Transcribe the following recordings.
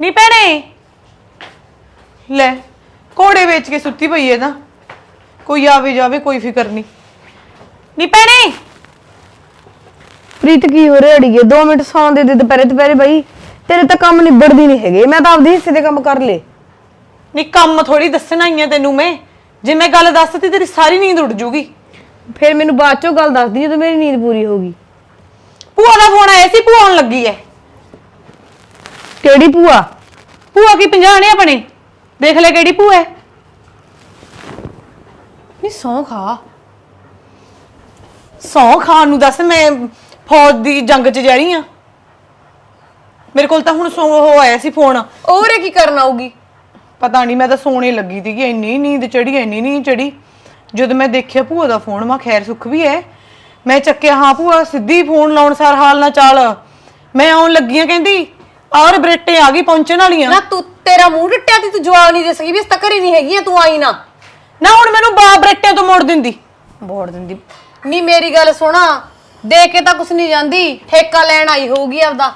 ਨੀ ਭੈਣੇ। ਲੈ ਕੋੜੇ ਵੇਚ ਕੇ ਸੁੱਤੀ ਪਈ ਐ ਨਾ। ਕੋਈ ਆਵੇ ਜਾਵੇ ਕੋਈ ਫਿਕਰ ਨਹੀਂ ਨੀ ਭੈਣੇ। ਪ੍ਰੀਤ ਕੀ ਹੋ ਰਿਹਾ ਅੜੀਏ? 2 ਮਿੰਟ ਸੌਣ ਦੇ ਦੇ ਦੁਪਹਿਰੇ ਦੁਪਹਿਰੇ ਬਈ। ਤੇਰੇ ਤਾਂ ਕੰਮ ਨਿਬੜਦੀ ਨਹੀਂ ਹੈਗੇ। ਮੈਂ ਤਾਂ ਆਪਦੇ ਹਿੱਸੇ ਦੇ ਕੰਮ ਕਰ ਲੇ ਨੀ ਕੰਮ ਥੋੜੀ ਦੱਸਣਾ ਹੀ ਐ ਤੈਨੂੰ ਮੈਂ। ਜੇ ਮੈਂ ਗੱਲ ਦੱਸਤੀ ਤੇਰੀ ਸਾਰੀ ਨੀਂਦ ਉੱਡ ਜੂਗੀ। ਫਿਰ ਮੈਨੂੰ ਬਾਅਦ ਚੋਂ ਗੱਲ ਦੱਸਦੀ ਜਦੋਂ ਮੇਰੀ ਨੀਂਦ ਪੂਰੀ ਹੋਗੀ ਭੂਆ ਦਾ ਫੋਨ ਆਇਆ ਸੀ ਭੂਆ ਆਉਣ ਲੱਗੀ ਐ। ਕਿਹੜੀ ਭੂਆ? ਭੂਆ ਕੀ ਪੰਜਾਹ ਨੇ ਆਪਣੇ? ਦੇਖ ਲੈ ਕਿਹੜੀ ਭੂਆ ਹੈ। ਨੀ ਸੌਂ ਖਾ। ਸੌਂ ਖਾਣ ਨੂੰ ਦੱਸ ਮੈਂ ਫੌਜ ਦੀ ਜੰਗ 'ਚ ਜਾ ਰਹੀ ਆ ਮੇਰੇ ਕੋਲ ਤਾਂ ਹੁਣ ਸੌ ਉਹ ਆਇਆ ਸੀ ਫੋਨ। ਉਹਰੇ ਕੀ ਕਰਨ ਆਊਗੀ? ਪਤਾ ਨਹੀਂ ਮੈਂ ਤਾਂ ਸੋਣੇ ਲੱਗੀ ਸੀਗੀ ਇੰਨੀ ਨੀਂਦ ਚੜੀ ਇੰਨੀ ਨੀਂਦ ਚੜੀ ਜਦੋਂ ਮੈਂ ਦੇਖਿਆ ਭੂਆ ਦਾ ਫੋਨ ਮਾ ਖੈਰ ਸੁੱਖ ਵੀ ਹੈ। ਮੈਂ ਚੱਕਿਆ ਹਾਂ ਭੂਆ ਸਿੱਧੀ ਫੋਨ ਲਾਉਣ ਸਾਰ ਹਾਲ ਨਾ ਚਾਲ। ਮੈਂ ਆਉਣ ਲੱਗੀਆਂ ਕਹਿੰਦੀ ਔਰ ਬਰੇਟੇ ਆ ਗਈ ਪਹੁੰਚਣ ਵਾਲੀਆਂ। ਨਾ ਤੂੰ ਤੇਰਾ ਮੂੰਹ ਡਿੱਟਿਆ ਤੀ ਤੂੰ ਜਵਾਬ ਨਹੀਂ ਦੇ ਸਕੀ ਵੀ ਇਸ ਤੱਕ ਹੀ ਨਹੀਂ ਹੈਗੀ ਆ, ਤੂੰ ਆਈ ਨਾ। ਨਾ ਹੁਣ ਮੈਨੂੰ ਬਾ ਬਰੇਟੇ ਤੋਂ ਮੋੜ ਦਿੰਦੀ। ਬੋੜ ਦਿੰਦੀ। ਨਹੀਂ ਮੇਰੀ ਗੱਲ ਸੁਣਾ ਦੇ ਕੇ ਤਾਂ ਕੁਛ ਨਹੀਂ ਜਾਂਦੀ ਠੇਕਾ ਲੈਣ ਆਈ ਹੋਊਗੀ ਆਪਦਾ।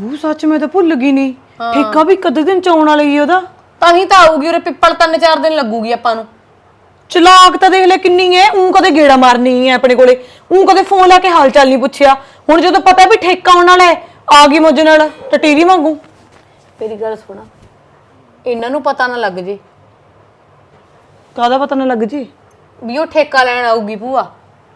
ਬੂ ਸੱਚ ਮੈਂ ਤਾਂ ਭੁੱਲ ਗਈ ਨਹੀਂ ਠੇਕਾ ਵੀ ਕਦੇ ਦਿਨ ਚ ਆਉਣ ਵਾਲਾ ਹੀ ਉਹਦਾ। ਤਾਂ ਹੀ ਤਾਂ ਆਊਗੀ ਉਰੇ ਪਿੱਪਲ ਤਿੰਨ ਚਾਰ ਦਿਨ ਲੱਗੂਗੀ ਆਪਾਂ ਨੂੰ। ਚਲਾਕ ਤਾਂ ਦੇਖ ਲੈ ਕਿੰਨੀ ਐ ਉਂ ਕਦੇ ਗੇੜਾ ਮਾਰਨੀ ਐ ਆਪਣੇ ਕੋਲੇ। ਉਂ ਕਦੇ ਫੋਨ ਲਾ ਕੇ ਹਾਲ ਚਾਲ ਨਹੀਂ ਪੁੱਛਿਆ। ਹੁਣ ਜਦੋਂ ਪਤਾ ਵੀ ਠੇਕਾ ਆਉਣ ਵਾਲਾ ਹੈ ਆ ਗਈ ਮੁੱਝ ਨਾਲ ਟਟੀਰੀ ਵਾਂਗੂ। ਮੇਰੀ ਗੱਲ ਸੁਣਾ। ਇਹਨਾਂ ਨੂੰ ਪਤਾ ਨਾ ਲੱਗ ਜੇ। ਕਾਹਦਾ ਪਤਾ ਨਾ ਲੱਗ ਜੀ? ਵੀ ਉਹ ਠੇਕਾ ਲੈਣ ਆਊਗੀ ਭੂਆ।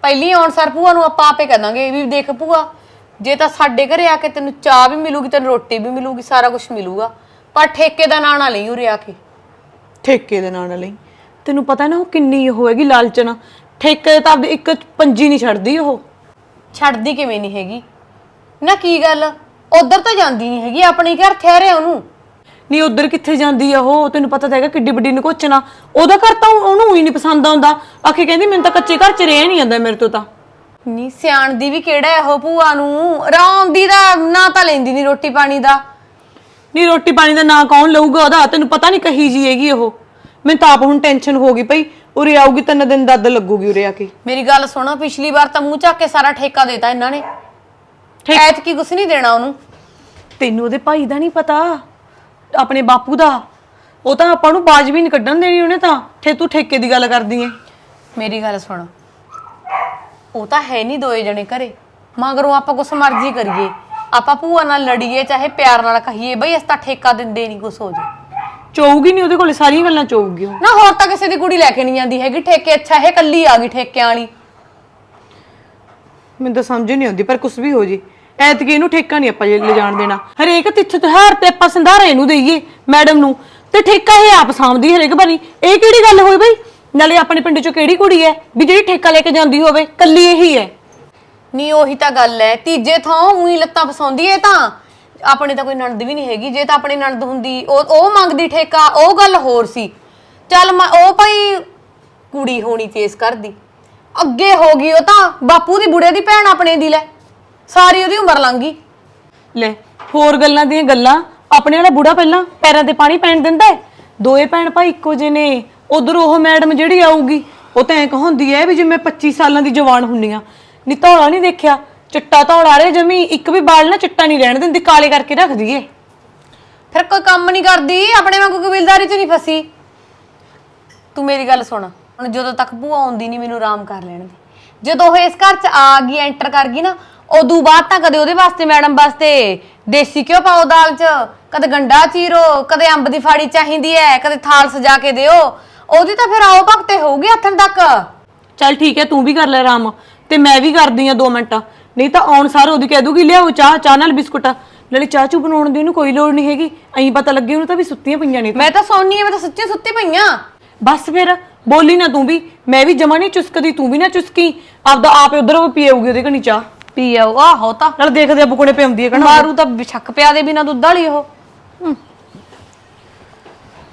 ਪਹਿਲੀ ਆਉਣ ਸਰ ਭੂਆ ਨੂੰ ਆਪਾਂ ਆਪੇ ਕਹਿ ਦਾਂਗੇ ਵੀ ਦੇਖ ਭੂਆ ਜੇ ਤਾਂ ਸਾਡੇ ਘਰੇ ਆ ਕੇ ਤੈਨੂੰ ਚਾਹ ਵੀ ਮਿਲੂਗੀ ਤੈਨੂੰ ਰੋਟੀ ਵੀ ਮਿਲੂਗੀ ਸਾਰਾ ਕੁਝ ਮਿਲੂਗਾ। ਪਰ ਠੇਕੇ ਦਾ ਨਾਂ ਨਾ ਲਈ ਉਰੇ ਆ ਕੇ। ਠੇਕੇ ਦੇ ਨਾਂ ਲਈ। ਤੈਨੂੰ ਪਤਾ ਨਾ ਉਹ ਕਿੰਨੀ ਉਹ ਹੈਗੀ ਲਾਲਚਨ। ਠੇਕੇ ਤਾਂ ਆਪਦੇ ਇੱਕ ਪੰਜੀ ਨਹੀਂ ਛੱਡਦੀ ਉਹ। ਛੱਡਦੀ ਕਿਵੇਂ ਨਹੀਂ ਹੈਗੀ? ਨਾ ਕੀ ਗੱਲ? ਉਧਰ ਤਾਂ ਜਾਂਦੀ ਨਹੀਂ ਹੈਗੀ ਆਪਣੇ ਘਰ ਠਹਿਰੇ ਉਹਨੂੰ। ਨਹੀਂ ਉਧਰ ਕਿੱਥੇ ਜਾਂਦੀ ਆ ਉਹ? ਤੈਨੂੰ ਪਤਾ ਤਾਂ ਹੈਗਾ ਕਿੱਡੀ ਵੱਡੀ ਨਕੋਚਣਾ ਉਹਦਾ ਘਰ ਤਾਂ ਉਹਨੂੰ ਹੀ ਨਹੀਂ ਪਸੰਦ ਆਉਂਦਾ। ਆਖੇ ਕਹਿੰਦੀ ਮੈਨੂੰ ਤਾਂ ਕੱਚੇ ਘਰ 'ਚ ਰਹਿ ਨਹੀਂ ਜਾਂਦਾ ਮੇਰੇ ਤੋਂ ਤਾਂ। ਨੀ ਸਿਆਣ ਦੀ ਵੀ ਕਿਹੜਾ ਇਹੋ ਭੂਆ ਨੂੰ? ਰੌਂਦੀ ਦਾ ਨਾ ਤਾਂ ਲੈਂਦੀ ਨਹੀਂ ਰੋਟੀ ਪਾਣੀ ਦਾ। ਨਹੀਂ ਰੋਟੀ ਪਾਣੀ ਦਾ ਨਾਂ ਕੌਣ ਲਊਗਾ? ਉਹਦਾ ਤੈਨੂੰ ਪਤਾ ਨਹੀਂ ਕਹੀ ਜੀ ਹੈਗੀ ਉਹ। ਮੈਨੂੰ ਤਾਂ ਆਪ ਹੁਣ ਟੈਨਸ਼ਨ ਹੋ ਗਈ ਪਈ। ਉਰੇ ਆਊਗੀ ਤਿੰਨ ਦਿਨ ਦੱਦ ਲੱਗੂਗੀ ਉਰੇ ਆ ਕੇ। ਮੇਰੀ ਗੱਲ ਸੁਣੋ ਪਿਛਲੀ ਵਾਰ ਤਾਂ ਮੂੰਹ ਚੱਕ ਕੇ ਸਾਰਾ ਠੇਕਾ ਦੇਤਾ ਇਹਨਾਂ ਨੇ। ਐਤ ਕੀ ਕੁਛ ਨਹੀਂ ਦੇਣਾ ਉਹਨੂੰ। ਤੈਨੂੰ ਉਹਦੇ ਭਾਈ ਦਾ ਨਹੀਂ ਪਤਾ ਆਪਣੇ ਬਾਪੂ ਦਾ। ਉਹ ਤਾਂ ਆਪਾਂ ਨੂੰ ਬਾਜ ਵੀ ਨਹੀਂ ਕੱਢਣ ਦੇਣੀ ਉਹਨੇ ਤਾਂ। ਠੇ ਤੂੰ ਠੇਕੇ ਦੀ ਗੱਲ ਕਰਦੀ ਏ। ਮੇਰੀ ਗੱਲ ਸੁਣ। ਉਹ ਤਾਂ ਹੈ ਨਹੀਂ ਦੋਏ ਜਣੇ ਘਰੇ। ਮਗਰੋਂ ਆਪਾਂ ਕੁਛ ਮਰਜ਼ੀ ਕਰੀਏ। ਆਪਾਂ ਭੂਆ ਨਾਲ ਲੜੀਏ ਚਾਹੇ ਪਿਆਰ ਨਾਲ ਕਹੀਏ ਬਈ ਅਸੀਂ ਤਾਂ ਠੇਕਾ ਦਿੰਦੇ ਨਹੀਂ ਕੁਛ ਹੋ ਜੇ। ਚੋਊਗੀ ਨਹੀਂ ਉਹਦੇ ਕੋਲੇ ਸਾਰੀਆਂ ਗੱਲਾਂ ਚੋਊਗੀ ਉਹ। ਨਾ ਹੋਰ ਤਾਂ ਕਿਸੇ ਦੀ ਕੁੜੀ ਲੈ ਕੇ ਨਹੀਂ ਜਾਂਦੀ ਹੈਗੀ। ਠੇਕੇ ਅੱਛਾ ਇਹ ਕੱਲੀ ਆ ਗਈ ਠੇਕਿਆਂ ਵਾਲੀ। ਮੈਨੂੰ ਤਾਂ ਸਮਝ ਨਹੀਂ ਆਉਂਦੀ, ਪਰ ਕੁਛ ਵੀ ਹੋ ਜੇ। ਐਤਕੀ ਇਹਨੂੰ ਠੇਕਾ ਨਹੀਂ ਆਪਾਂ ਲੈ ਜਾਣ ਦੇਣਾ। ਹਰੇਕ ਤਿੱਥ ਤਿਉਹਾਰ ਤੇ ਆਪਾਂ ਸੰਧਾਰਾ ਇਹਨੂੰ ਦੇਈਏ, ਮੈਡਮ ਨੂੰ। ਤੇ ਠੇਕਾ ਇਹ ਆਪ ਸਾਂਭਦੀ ਹਰੇਕ ਵਾਰੀ। ਇਹ ਕਿਹੜੀ ਗੱਲ ਹੋਈ ਬਈ? ਨਾਲੇ ਆਪਣੇ ਪਿੰਡ ਚੋਂ ਕਿਹੜੀ ਕੁੜੀ ਹੈ ਵੀ ਜਿਹੜੀ ਠੇਕਾ ਲੈ ਕੇ ਜਾਂਦੀ ਹੋਵੇ? ਕੱਲੀ ਇਹੀ ਹੈ। ਨਹੀਂ ਉਹੀ ਤਾਂ ਗੱਲ ਹੈ। ਤੀਜੇ ਥਾਂ ਉਹੀ ਲੱਤਾਂ ਫਸਾਉਂਦੀ ਏ ਤਾਂ। ਆਪਣੇ ਤਾਂ ਕੋਈ ਨਣਦ ਵੀ ਨਹੀਂ ਹੈਗੀ। ਜੇ ਤਾਂ ਆਪਣੀ ਨਣਦ ਹੁੰਦੀ, ਉਹ ਉਹ ਮੰਗਦੀ ਠੇਕਾ, ਉਹ ਗੱਲ ਹੋਰ ਸੀ। ਚੱਲ ਮੈਂ ਉਹ ਭਾਈ ਕੁੜੀ ਹੋਣੀ ਤੇਸ ਕਰਦੀ। ਅੱਗੇ ਹੋ ਗਈ ਉਹ ਤਾਂ ਬਾਪੂ ਦੀ ਬੁੜੇ ਦੀ ਭੈਣ ਆਪਣੇ ਦੀ ਲੈ। ਸਾਰੀ ਉਹਦੀ ਉਮਰ ਲੰਘ ਗਈ। ਲੈ ਹੋਰ ਗੱਲਾਂ ਦੀਆਂ ਗੱਲਾਂ ਆਪਣੇ ਵਾਲਾ ਬੁੜਾ ਪਹਿਲਾਂ ਪੈਰਾਂ ਤੇ ਪਾਣੀ ਪੈਣ ਦਿੰਦਾ ਹੈ। ਦੋਏ ਭੈਣ ਭਾਈ ਇੱਕੋ ਜਿਹੇ ਨੇ ਉਧਰ ਉਹ ਮੈਡਮ ਜਿਹੜੀ ਆਊਗੀ ਉਹ ਤਾਂ ਐ ਕਹੋਂਦੀ ਐ ਵੀ ਜਿਵੇਂ 25 ਸਾਲਾਂ ਦੀ ਜਵਾਨ ਹੁੰਨੀਆਂ ਨੀ ਧੌਲਾ ਨਹੀਂ ਦੇਖਿਆ ਚਿੱਟਾ ਧੌਲਾ ਰੇ ਜਮੀ ਇੱਕ ਵੀ ਬਾਲ ਨਾ ਚਿੱਟਾ ਨਹੀਂ ਰਹਿਣ ਦਿੰਦੀ ਕਾਲੇ ਕਰਕੇ ਰੱਖਦੀ ਏ ਫਿਰ ਕੋਈ ਕੰਮ ਨਹੀਂ ਕਰਦੀ ਆਪਣੇ ਵਾਂਗੂ ਕਬੀਲਦਾਰੀ 'ਚ ਨਹੀਂ ਫਸੀ। ਤੂੰ ਮੇਰੀ ਗੱਲ ਸੁਣ। ਹੁਣ ਜਦੋਂ ਤੱਕ ਭੂਆ ਆਉਂਦੀ ਨਹੀਂ ਮੈਨੂੰ ਆਰਾਮ ਕਰ ਲੈਣ ਦੇ। ਜਦੋਂ ਉਹ ਇਸ ਘਰ 'ਚ ਆ ਗਈ ਐਂਟਰ ਕਰ ਗਈ ਨਾ ਉਦੋਂ ਬਾਅਦ ਤਾਂ ਕਦੇ ਉਹਦੇ ਵਾਸਤੇ ਮੈਡਮ ਵਾਸਤੇ ਦੇਸੀ ਘਿਓ ਪਾਓ ਦਾਲ 'ਚ ਕਦੇ ਗੰਡਾ ਚੀਰੋ ਕਦੇ ਅੰਬ ਦੀ ਫਾੜੀ ਚਾਹੀਦੀ ਹੈ ਕਦੇ ਥਾਲ ਸਜਾ ਕੇ ਦਿਓ। ਉਹਦੀ ਤਾਂ ਫਿਰ ਆਓ ਭਗਤੇ ਹੋਊਗੀ ਹੱਥਨ ਤੱਕ। ਚੱਲ ਠੀਕ ਹੈ ਤੂੰ ਵੀ ਕਰ ਲੈ ਆਰਾਮ ਤੇ ਮੈਂ ਵੀ ਕਰਦੀ ਆ 2 ਮਿੰਟ। ਨਹੀਂ ਤਾਂ ਆਉਣ ਸਾਰ ਉਹਦੀ ਕਹਿ ਦੂਗੀ ਲਿਆਓ ਚਾਹ ਚਾਹ ਨਾਲ ਬਿਸਕੁਟ। ਨਾਲੇ ਚਾਹ ਚੂ ਬਣਾਉਣ ਦੀ ਉਹਨੂੰ ਕੋਈ ਲੋੜ ਨਹੀਂ ਹੈਗੀ। ਐਂ ਪਤਾ ਲੱਗੇ ਉਹਨੂੰ ਤਾਂ ਵੀ ਸੁੱਤੀਆਂ ਪਈਆਂ ਨੇ ਮੈਂ ਤਾਂ ਸੌਣੀ ਆ ਮੈਂ ਤਾਂ ਸੱਚੀ ਸੁੱਤੀ ਪਈਆਂ। ਬਸ ਫਿਰ ਬੋਲੀ ਨਾ ਤੂੰ ਵੀ। ਮੈਂ ਵੀ ਜਮਾ ਨਹੀਂ ਚੁਸਕਦੀ ਤੂੰ ਵੀ ਨਾ ਚੁਸਕੀ। ਆਪਦਾ ਆਪ ਉਧਰ ਉਹ ਪੀਏਊਗੀ ਉਹਦੇ ਕਣੀ ਚਾਹ। ਪੀ ਆਓ ਆਹੋ ਤਾਂ। ਨਾਲ ਦੇਖਦੇ ਆ ਬੁਕਣੇ ਪਿਆਉਂਦੀ ਹੈ ਕਹਣਾ ਮਾਰੂ ਤਾਂ ਛੱਕ ਪਿਆ ਦੇ ਬਿਨਾ ਦੁੱਧ ਵਾਲੀ ਉਹ।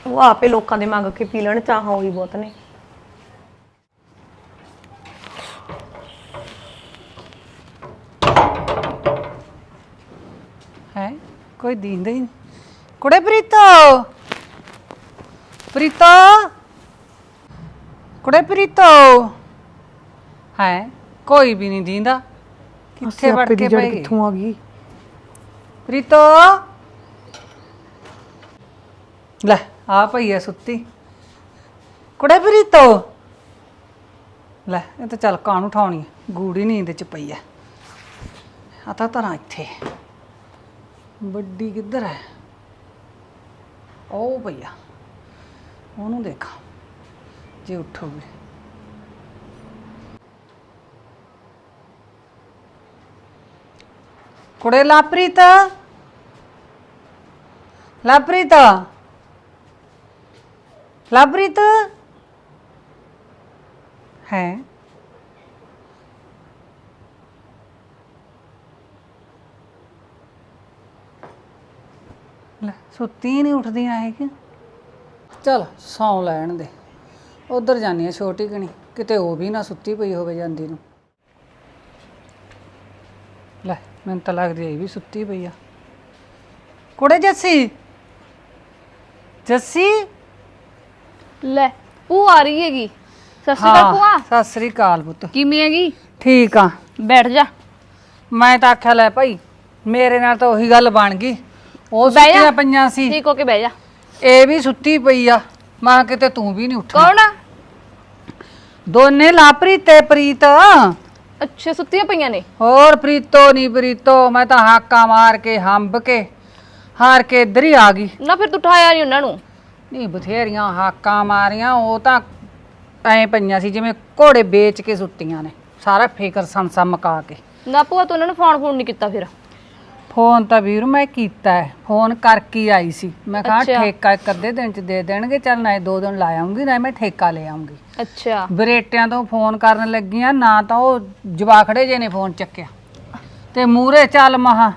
ਉਹ ਆਪੇ ਲੋਕਾਂ ਦੇ ਮੰਗ ਕੇ ਪੀ ਲੈਣ ਚਾਹਾਂ ਉਹੀ ਬਹੁਤ ਨੇ। ਹੈ ਕੋਈ ਦੀਂਦਾ ਹੀ ਨਹੀਂ। ਕੁੜੇ ਪ੍ਰੀਤੋ! ਪ੍ਰੀਤੋ! ਕੁੜੇ ਪ੍ਰੀਤੋ? ਹੈ ਕੋਈ ਵੀ ਨਹੀਂ ਦੀਂਦਾ ਕਿੱਥੇ ਵੜ ਕੇ ਪਈ ਕਿੱਥੋਂ ਆ ਗਈ? ਪ੍ਰੀਤੋ? ਲੈ ਆ ਪਈ ਐ ਸੁੱਤੀ। ਕੁੜੇ ਪ੍ਰੀਤੋ? ਲੈ ਇਹ ਤਾਂ ਚੱਲ ਕਾਣ ਉਠਾਉਣੀ ਐ ਗੂੜੀ ਨੀਂਦ ਚ ਪਈ ਐ ਆ ਤਾਂ ਤਰਾਂ ਇੱਥੇ। ਵੱਡੀ ਕਿੱਧਰ ਐ ਉਹ ਪਈ ਆ। ਉਹਨੂੰ ਦੇਖਾਂ। ਜੇ ਉੱਠੋਗੇ ਕੁੜੇ ਲਾਪ੍ਰੀਤ? ਲਾਪ੍ਰੀਤ? ਲਾਪ੍ਰੀਤ? ਹੈ? ਲੈ, ਸੁੱਤੀ ਨਹੀਂ ਉੱਠਦੀਆਂ ਹੈਗੀਆਂ। ਚਲ, ਸੌਂ ਲੈਣ ਦੇ। ਉਧਰ ਜਾਨੀ ਆ ਛੋਟੀ ਕਣੀ। ਕਿਤੇ ਉਹ ਵੀ ਨਾ ਸੁੱਤੀ ਪਈ ਹੋਵੇ ਜਾਂਦੀ ਨੂੰ। ਲੈ ਮੈਨੂੰ ਤਾਂ ਲੱਗਦੀ ਇਹ ਵੀ ਸੁੱਤੀ ਪਈ ਆ। ਕੁੜੇ ਜੱਸੀ? ਜੱਸੀ? ਲੈ ਉਹ ਆ ਰਹੀ ਹੈਗੀ। ਸਤਿ ਸ਼੍ਰੀ ਅਕਾਲ ਭੂਆ। ਸਤਿ ਸ੍ਰੀ ਅਕਾਲ ਪੁੱਤ। ਕਿਵੇਂ ਹੈਗੀ? ਠੀਕ ਆ। ਬੈਠ ਜਾ। ਮੈਂ ਤਾਂ ਆਖਿਆ ਲੈ ਭਾਈ ਮੇਰੇ ਨਾਲ ਤਾਂ ਉਹੀ ਗੱਲ ਬਣ ਗਈ। ਉਹ ਬਹਿ ਜਾ। ਸੁੱਤੀਆਂ ਪਈਆਂ ਸੀ। ਠੀਕ ਹੋ ਕੇ ਬਹਿ ਜਾ। ਇਹ ਵੀ ਸੁੱਤੀ ਪਈ ਆ। ਮਾਂ ਕਿਤੇ ਤੂੰ ਵੀ ਨਹੀਂ ਉੱਠਣਾ। ਕੌਣ ਆ? ਦੋਨੇ ਲਾਪ੍ਰੀਤ ਤੇ ਪ੍ਰੀਤ। ਅੱਛਾ ਸੁੱਤੀਆਂ ਪਈਆਂ ਨੇ। ਹੋਰ ਪ੍ਰੀਤੋ ਨਹੀਂ ਪ੍ਰੀਤੋ ਮੈਂ ਤਾਂ ਹਾਕਾ ਮਾਰ ਕੇ ਹੰਬ ਕੇ ਹਾਰ ਕੇ ਇੱਧਰ ਹੀ ਆ ਗਈ। ਨਾ ਫਿਰ ਤੂੰ ਉਠਾਇਆ ਨਹੀਂ ਉਹਨਾਂ ਨੂੰ। ਨਹੀਂ ਬਥੇਰੀਆਂ ਹਾਕਾਂ ਮਾਰੀਆਂ ਉਹ ਤਾਂ ਐ ਪਈਆਂ ਸੀ ਜਿਵੇਂ ਘੋੜੇ ਵੇਚ ਕੇ ਸੁੱਤੀਆਂ ਨੇ। ਸਾਰਾ ਫਿਕਰ ਸੰਸਾ ਮਕਾ ਕੇ। ਨਾ ਭੂਆ ਤੂੰ ਉਹਨਾਂ ਨੂੰ ਫੋਨ ਫੋਨ ਨਹੀਂ ਕੀਤਾ ਫਿਰ। ਫੋਨ ਤਾਂ ਵੀਰ ਮੈਂ ਕੀਤਾ ਹੈ ਫੋਨ ਕਰਕੇ ਹੀ ਆਈ ਸੀ। ਮੈਂ ਕਿਹਾ ਅੱਛਾ। ਠੇਕਾ ਇੱਕ ਅੱਧੇ ਦਿਨ ਚ ਦੇ ਦੇਣਗੇ ਚੱਲ ਨਾ ਇਹ ਦੋ ਦਿਨ ਲਾ ਆਉਂਗੀ ਨਾ ਮੈਂ ਠੇਕਾ ਲੈ ਆਉਂਗੀ ਅੱਛਾ। ਬਰੇਟਿਆਂ ਤੋਂ ਫੋਨ ਕਰਨ ਲੱਗੀਆਂ ਨਾ ਤਾਂ ਉਹ ਜਵਾਖੜੇ ਜੇ ਨੇ ਫੋਨ ਚੱਕਿਆ। ਤੇ ਮੂਰੇ ਚੱਲ ਮਹਾ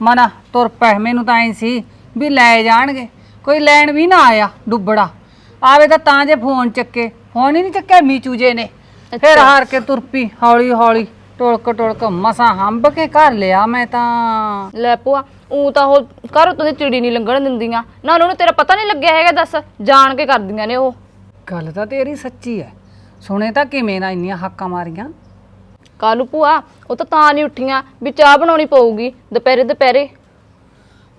ਮਨਾ ਤੁਰ ਪੈ ਮੈਨੂੰ ਤਾਂ ਐ ਸੀ ਵੀ ਲੈ ਜਾਣਗੇ। ਕੋਈ ਲੈਣ ਵੀ ਨਾ ਆਇਆ ਡੁੱਬੜਾ। ਆਵੇ ਤਾਂ ਤਾਂ ਜੇ ਫੋਨ ਚੱਕੇ ਫੋਨ ਹੀ ਨਹੀਂ ਚੱਕਿਆ ਮੀਚੂ ਜੇ ਨੇ। ਫਿਰ ਹਾਰ ਕੇ ਤੁਰ ਪਈ ਹੌਲੀ ਹੌਲੀ ਟੋਲਕ ਟੋਲਕ ਮਸਾਂ ਹੰਬ ਕੇ ਘਰ ਲਿਆ ਮੈਂ ਤਾਂ। ਲੈ ਭੂਆ ਉਹ ਤਾਂ ਉਹ ਘਰੋਂ ਤੁਸੀਂ ਚਿੜੀ ਨਹੀਂ ਲੰਘਣ ਦਿੰਦੀਆਂ। ਨਾ ਉਹਨਾਂ ਨੂੰ ਤੇਰਾ ਪਤਾ ਨਹੀਂ ਲੱਗਿਆ ਹੈਗਾ ਦੱਸ ਜਾਣ ਕੇ ਕਰਦੀਆਂ ਨੇ ਉਹ। ਗੱਲ ਤਾਂ ਤੇਰੀ ਸੱਚੀ ਹੈ ਸੁਣੇ ਤਾਂ ਕਿਵੇਂ ਨਾ ਇੰਨੀਆਂ ਹੱਕਾਂ ਮਾਰੀਆਂ। ਕਾਲੂ ਭੂਆ ਉਹ ਤਾਂ ਤਾਂ ਨਹੀਂ ਉੱਠੀਆਂ ਵੀ ਚਾਹ ਬਣਾਉਣੀ ਪਊਗੀ ਦੁਪਹਿਰੇ ਦੁਪਹਿਰੇ।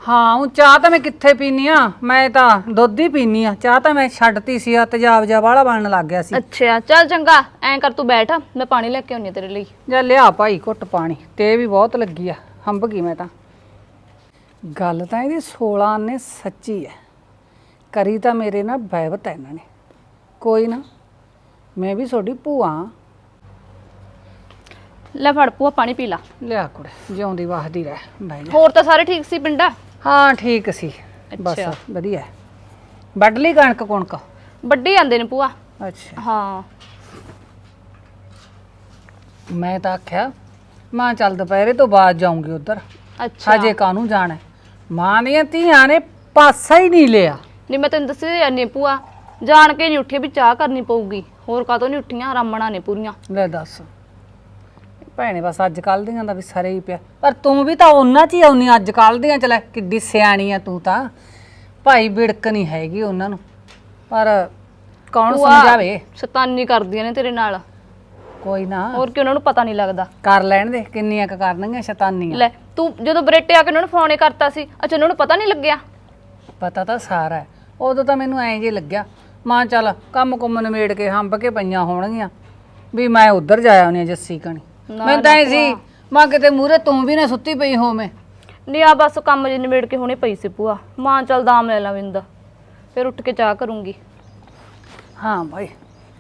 ਹਾਂ ਉਹ ਚਾਹ ਤਾਂ ਮੈਂ ਕਿੱਥੇ ਪੀਨੀ ਆ? ਮੈਂ ਤਾਂ ਦੁੱਧ ਹੀ ਪੀਨੀ ਆ। ਚਾਹ ਤਾਂ ਮੈਂ ਛੱਡਤੀ ਸੀ ਆ ਤੇਜ਼ਾਬ ਜਾ ਵਾਲਾ ਬਣਨ ਲੱਗ ਗਿਆ ਸੀ। ਅੱਛਾ ਚੱਲ ਚੰਗਾ ਐਂ ਕਰ ਤੂੰ ਬੈਠ ਮੈਂ ਪਾਣੀ ਲੈ ਕੇ ਆਉਣੀ ਤੇਰੇ ਲਈ। ਜਾਂ ਲਿਆ ਭਾਈ ਘੁੱਟ ਪਾਣੀ ਤੇ ਵੀ ਬਹੁਤ ਲੱਗੀ ਆ ਹੰਬ ਗਈ ਮੈਂ ਤਾਂ। ਗੱਲ ਤਾਂ ਇਹਦੀ 16 ਨੇ ਸੱਚੀ ਹੈ ਕਰੀ ਤਾਂ ਮੇਰੇ ਨਾਲ ਬੈਵਤ ਹੈ ਇਹਨਾਂ ਨੇ। ਕੋਈ ਨਾ ਮੈਂ ਵੀ ਤੁਹਾਡੀ ਭੂਆ। ਲੈ ਫੜ ਭੂਆ ਪਾਣੀ ਪੀ ਲਾ। ਲਿਆ ਕੁੜੇ ਜਿਉਂਦੀ ਵਾਹਦੀ ਰਹਿ ਬਹਿ ਜਾ। ਹੋਰ ਤਾਂ ਸਾਰੇ ਠੀਕ ਸੀ ਪਿੰਡਾ? ਹਾਂ ਠੀਕ ਸੀ। ਬਸ ਅੱਛਾ। ਵਧੀਆ। ਵੱਢ ਲਈ ਕਣਕ ਕੁਣਕ? ਵੱਡੇ ਆਂਦੇ ਨੇ ਭੂਆ। ਅੱਛਾ। ਹਾਂ। ਮੈਂ ਤਾਂ ਆਖਿਆ ਮਾਂ ਚੱਲ ਦੁਪਹਿਰੇ ਤੋਂ ਬਾਅਦ ਜਾਊਂਗੀ ਉਧਰ। ਅੱਛਾ। ਹਜੇ ਕਾਹਨੂੰ ਜਾਣਾ? ਹੈ? ਮਾਂ ਦੀਆਂ ਧੀਆਂ ਨੇ ਪਾਸਾ ਹੀ ਨਹੀਂ ਲਿਆ। ਨਹੀਂ ਮੈਂ ਤੈਨੂੰ ਦੱਸਿਆ ਜਾਂਦੀ ਹਾਂ ਭੂਆ। ਜਾਣ ਕੇ ਨਹੀਂ ਉੱਠੀ ਵੀ ਚਾਹ ਕਰਨੀ ਪਊਗੀ। ਹੋਰ ਕਾਤੋਂ ਨਹੀਂ ਉੱਠੀਆਂ ਰਾਮਣਾ ਨੇ ਪੂਰੀਆਂ। ਲੈ ਦੱਸ। ਭੈਣੇ ਬਸ ਅੱਜ ਕੱਲ ਦੀਆਂ ਦਾ ਵੀ ਸਾਰੇ ਹੀ ਪਿਆ। ਪਰ ਤੂੰ ਵੀ ਤਾਂ ਉਹਨਾਂ 'ਚ ਹੀ ਆਉਣੀ ਅੱਜ ਕੱਲ ਦੀਆਂ ਚ ਲੈ ਕਿੱਡੀ ਸਿਆਣੀ ਆ ਤੂੰ ਤਾਂ। ਭਾਈ ਬਿੜਕ ਨਹੀਂ ਹੈਗੀ ਉਹਨਾਂ ਨੂੰ। ਪਰ ਕੌਣ ਸਮਝਾਵੇ? ਸ਼ੈਤਾਨੀ ਕਰਦੀਆਂ ਨੇ ਤੇਰੇ ਨਾਲ। ਕੋਈ ਨਾ। ਹੋਰ ਕਿ ਉਹਨਾਂ ਨੂੰ ਪਤਾ ਨਹੀਂ ਲੱਗਦਾ। ਕਰ ਲੈਣ ਦੇ ਕਿੰਨੀਆਂ ਕ ਕਰਨਗੀਆਂ ਸ਼ੈਤਾਨੀਆਂ। ਲੈ ਤੂੰ ਜਦੋਂ ਬਰੇਟੇ ਆ ਕੇ ਉਹਨਾਂ ਨੂੰ ਫੋਨ ਹੀ ਕਰਤਾ ਸੀ ਅੱਛਾ ਉਹਨਾਂ ਨੂੰ ਪਤਾ ਨਹੀਂ ਲੱਗਿਆ? ਪਤਾ ਤਾਂ ਸਾਰਾ ਹੈ। ਉਦੋਂ ਤਾਂ ਮੈਨੂੰ ਐਂ ਜੇ ਲੱਗਿਆ ਮਾਂ ਚੱਲ ਕੰਮ ਕੁੰਮ ਨਿਮੇੜ ਕੇ ਹੰਬ ਕੇ ਪਈਆਂ ਹੋਣਗੀਆਂ ਵੀ ਮੈਂ ਉੱਧਰ ਜਾਇਆ ਉਹਨੇ ਜੱਸੀ ਕਣੀ। ਨਾ, ਮੈਂ ਤਾਂ ਐਂ ਸੀ ਮਾਂ ਕਿਤੇ ਮੂਰੇ ਤੂੰ ਵੀ ਨਾ ਸੁੱਤੀ ਪਈ ਹੋਵੇਂ। ਨਹੀਂ ਆ ਬਸ ਕੰਮ ਜੇ ਨਿਬੇੜ ਕੇ ਹੁਣੇ ਪਈ ਸੀ ਭੂਆ। ਮਾਂ ਚੱਲ ਦਾਮ ਲੈ ਲਾ ਵਿੰਦਾ। ਫਿਰ ਉੱਠ ਕੇ ਚਾਹ ਕਰੂੰਗੀ। ਹਾਂ ਭਾਈ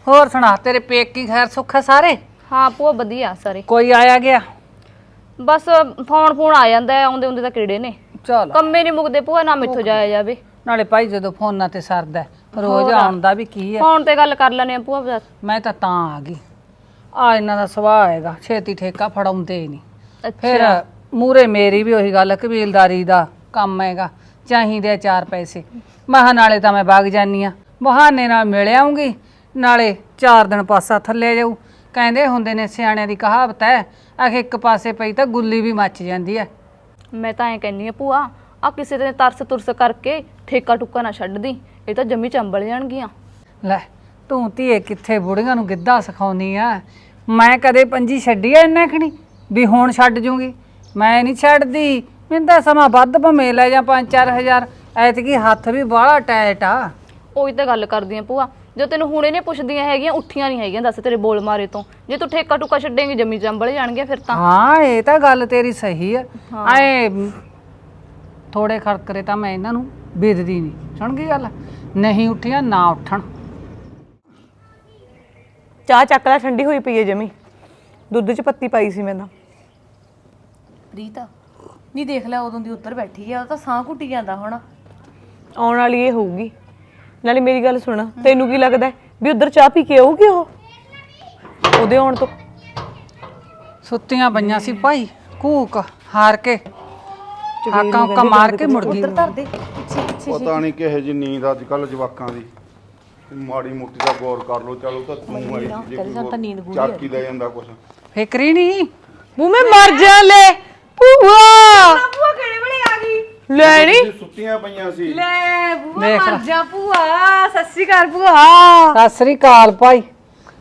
ਹੋਰ ਸੁਣਾ ਤੇਰੇ ਪੇਕੀ ਖੈਰ ਸੁੱਖ ਹੈ ਸਾਰੇ? ਹਾਂ ਭੂਆ ਵਧੀਆ ਸਾਰੇ। ਕੋਈ ਆਇਆ ਗਿਆ? ਬਸ ਫੋਨ ਫੋਨ ਆ ਜਾਂਦਾ ਹੈ, ਆਉਂਦੇ ਆਉਂਦੇ ਤਾਂ ਕਿਹੜੇ ਨੇ। ਚਲ। ਕੰਮੇ ਨਹੀਂ ਮੁੱਕਦੇ ਭੂਆ ਨਾ ਮਿੱਥੋਂ ਜਾਇਆ ਜਾਵੇ। ਨਾਲੇ ਭਾਈ ਜਦੋਂ ਫੋਨਾਂ ਤੇ ਸਰਦਾ ਹੈ, ਰੋਜ਼ ਆਉਣ ਦਾ ਵੀ ਕੀ ਹੈ? ਫੋਨ ਤੇ ਗੱਲ ਕਰ ਲੈਣੇ ਆ ਭੂਆ ਬਸ। ਮੈਂ ਤਾਂ ਤਾਂ ਆ ਗਈ। ਆ ਇਹਨਾਂ ਦਾ ਸੁਭਾਅ ਹੈਗਾ ਛੇਤੀ ਠੇਕਾ ਫੜਾਉਂਦੇ ਹੀ ਨਹੀਂ। ਫਿਰ ਮੂਰੇ ਮੇਰੀ ਵੀ ਉਹੀ ਗੱਲ ਕਬੀਲਦਾਰੀ ਦਾ ਕੰਮ ਹੈਗਾ ਚਾਹੀਦੇ ਆ ਚਾਰ ਪੈਸੇ। ਮਹਾ ਨਾਲੇ ਤਾਂ ਮੈਂ ਵਗ ਜਾਨੀ ਆ ਬਹਾਨੇ ਨਾਲ ਮਿਲ ਆਉਂਗੀ ਨਾਲੇ ਚਾਰ ਦਿਨ ਪਾਸਾ ਥੱਲੇ ਜਾਊ। ਕਹਿੰਦੇ ਹੁੰਦੇ ਨੇ ਸਿਆਣਿਆਂ ਦੀ ਕਹਾਵਤ ਹੈ ਆਖੇ ਇੱਕ ਪਾਸੇ ਪਈ ਤਾਂ ਗੁੱਲੀ ਵੀ ਮੱਚ ਜਾਂਦੀ ਹੈ। ਮੈਂ ਤਾਂ ਐਂ ਕਹਿੰਨੀ ਆ ਭੂਆ ਆ ਕਿਸੇ ਦੇ ਤਰਸ ਤੁਰਸ ਕਰਕੇ ਠੇਕਾ ਟੁੱਕਾ ਨਾ ਛੱਡ ਦੀ ਇਹ ਤਾਂ ਜੰਮੀ ਚੰਬਲ ਜਾਣਗੀਆਂ। ਲੈ ਤੂੰ ਧੀਏ ਕਿੱਥੇ ਬੁੜੀਆਂ ਨੂੰ ਗਿੱਧਾ ਸਿਖਾਉਣੀ ਆ? ਮੈਂ ਕਦੇ ਪੰਜੀ ਛੱਡੀ ਐ ਇੰਨਾ ਖਣੀ ਵੀ ਹੁਣ ਛੱਡ ਜੂਗੀ? ਮੈਂ ਨਹੀਂ ਛੱਡਦੀ। ਮੈਨੂੰ ਤਾਂ ਸਮਾਂ ਵੱਧ ਭਵੇਂ ਲੈ ਜਾਂ 5-4000 ਐਤਕੀ ਹੱਥ ਵੀ ਬਾਹਲਾ ਟਾਈਟ ਆ। ਉਹੀ ਤਾਂ ਗੱਲ ਕਰਦੀ ਆ ਭੂਆ। ਜੋ ਤੈਨੂੰ ਹੁਣੇ ਨੇ ਪੁੱਛਦੀਆਂ ਹੈਗੀਆਂ ਉੱਠੀਆਂ ਨਹੀਂ ਹੈਗੀਆਂ ਦੱਸ ਤੇਰੇ ਬੋਲ ਮਾਰੇ ਤੋਂ। ਜੇ ਤੂੰ ਠੇਕਾ ਟੁਕਾ ਛੱਡੇਂਗੀ ਜੰਮੀ ਜੰਬਲ ਜਾਣਗੇ ਫਿਰ ਤਾਂ। ਹਾਂ ਇਹ ਤਾਂ ਗੱਲ ਤੇਰੀ ਸਹੀ ਆ। ਐ ਥੋੜੇ ਖੜਕਰੇ ਤਾਂ ਮੈਂ ਇਹਨਾਂ ਨੂੰ ਬੇਦਦੀ ਨਹੀਂ ਸੁਣ ਗਈ ਗੱਲ? ਨਹੀਂ ਉੱਠੀਆਂ ਨਾ ਉੱਠਣ। ਚਾਹ ਚੱਕ ਲੈ ਠੰਡੀ ਹੋਈ ਪਈ ਹੈ ਜਮੀ। ਦੁੱਧ 'ਚ ਪੱਤੀ ਪਾਈ ਸੀ ਮੈਂ ਤਾਂ। ਪ੍ਰੀਤ ਨਹੀਂ ਦੇਖ ਲੈ ਉਦੋਂ ਦੀ ਉੱਤਰ ਬੈਠੀ ਆ ਉਹ ਤਾਂ ਸਾਹ ਘੁੱਟੀ ਜਾਂਦਾ ਹੁਣ। ਆਉਣ ਵਾਲੀ ਇਹ ਹੋਊਗੀ। ਨਾਲੇ ਮੇਰੀ ਗੱਲ ਸੁਣ ਤੈਨੂੰ ਕੀ ਲੱਗਦਾ ਹੈ ਵੀ ਉਧਰ ਚਾਹ ਪੀ ਕੇ ਆਊਗੀ ਉਹ? ਉਹਦੇ ਆਉਣ ਤੋਂ। ਸੁੱਤੀਆਂ ਪਈਆਂ ਸੀ ਭਾਈ ਕੂਕ ਹਾਰ ਕੇ। ਹਾਕਾਂ ਹੁਕਾਂ ਮਾਰ ਕੇ ਮੁੜ ਗਈ। ਪਤਾ ਨਹੀਂ ਕਿਹੋ ਜੀ ਨੀਂਦ ਅੱਜ ਕੱਲ ਜਵਾਕਾਂ ਦੀ। ਮਾੜੀ ਮੋਟੀ ਦਾ ਗੌਰ ਕਰ ਲੋ ਚਲੋ ਤਾਂ ਤੂੰ ਆਈ ਸੀ, ਜੇ ਕੋਈ ਨੀਂਦ ਚੱਕ ਹੀ ਲੈ ਜਾਂਦਾ ਕੁਛ। ਫਿਕਰੀ ਨਹੀਂ। ਮੂੰਹ ਮੈਂ ਮਰ ਜਾ ਲੈ। ਭੂਆ। ਭੂਆ ਕਿਹੜੇ ਵੇਲੇ ਆ ਗਈ? ਲੈ ਨੀ। ਤੁਸੀਂ ਸੁੱਤੀਆਂ ਪਈਆਂ ਸੀ। ਦੇਖ ਲੈ। ਜਾ ਭੂਆ। ਸਤਿ ਸ਼੍ਰੀ ਅਕਾਲ ਭੂਆ। ਸਤਿ ਸ੍ਰੀ ਅਕਾਲ ਭਾਈ।